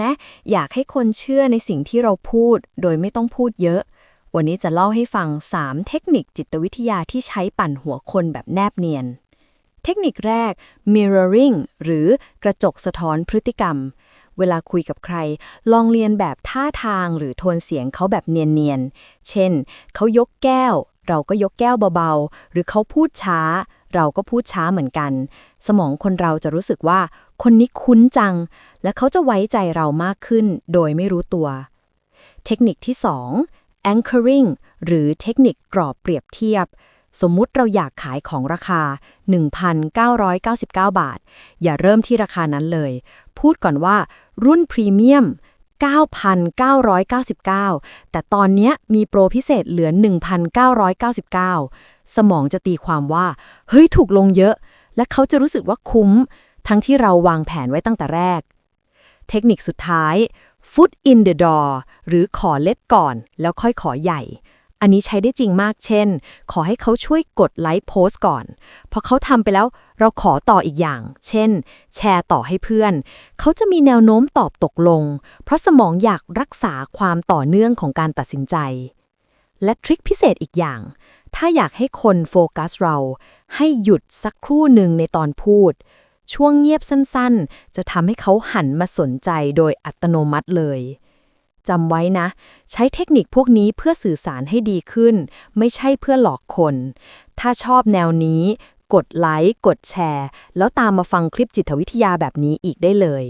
มอยากให้คนเชื่อในสิ่งที่เราพูด โดยไม่ต้องพูดเยอะ วันนี้จะเล่าให้ฟัง 3 เทคนิคจิตวิทยาที่ใช้ปั่นหัวคนแบบแนบเนียน เทคนิคแรก mirroring หรือกระจกสะท้อนพฤติกรรม เวลาคุยกับใคร ลองเรียนแบบท่าทางหรือโทนเสียงเขาแบบเนียนๆ เช่น เขายกแก้ว เราก็ยกแก้วเบาๆ หรือเขาพูดช้า เราก็พูดช้าเหมือนกัน สมองคนเราจะรู้สึกว่า คนนี้คุ้นจัง และเขาจะไว้ใจเรามากขึ้น โดยไม่รู้ตัว เทคนิคที่ 2 anchoring หรือเทคนิคกรอบเปรียบเทียบ สมมุติเราอยากขายของราคา 1,999 บาท อย่าเริ่มที่ราคานั้นเลย พูดก่อนว่า รุ่นพรีเมียม9,999 แต่ตอนนี้มีโปรพิเศษเหลือ 1,999 สมองจะตีความว่า เฮ้ยถูกลงเยอะ และเขาจะรู้สึกว่าคุ้ม ทั้งที่เราวางแผนไว้ตั้งแต่แรก เทคนิคสุดท้าย foot in the door หรือขอเล็ดก่อน แล้วค่อยขอใหญ่ อันนี้ใช้ได้จริงมากเช่น ขอให้เขาช่วยกดไลค์โพสต์ก่อน พอเขาทำไปแล้วเราขอต่ออีกอย่าง เช่น แชร์ต่อให้เพื่อน เขาจะมีแนวโน้มตอบตกลง เพราะสมองอยากรักษาความต่อเนื่องของการตัดสินใจ และทริคพิเศษอีกอย่าง ถ้าอยากให้คนโฟกัสเรา ให้หยุดสักครู่หนึ่งในตอนพูด ช่วงเงียบสั้นๆ จะทำให้เขาหันมาสนใจโดยอัตโนมัติเลยจำไว้นะ ใช้เทคนิคพวกนี้เพื่อสื่อสารให้ดีขึ้น ไม่ใช่เพื่อหลอกคน ถ้าชอบแนวนี้ กดไลค์ กดแชร์ แล้วตามมาฟังคลิปจิตวิทยาแบบนี้อีกได้เลย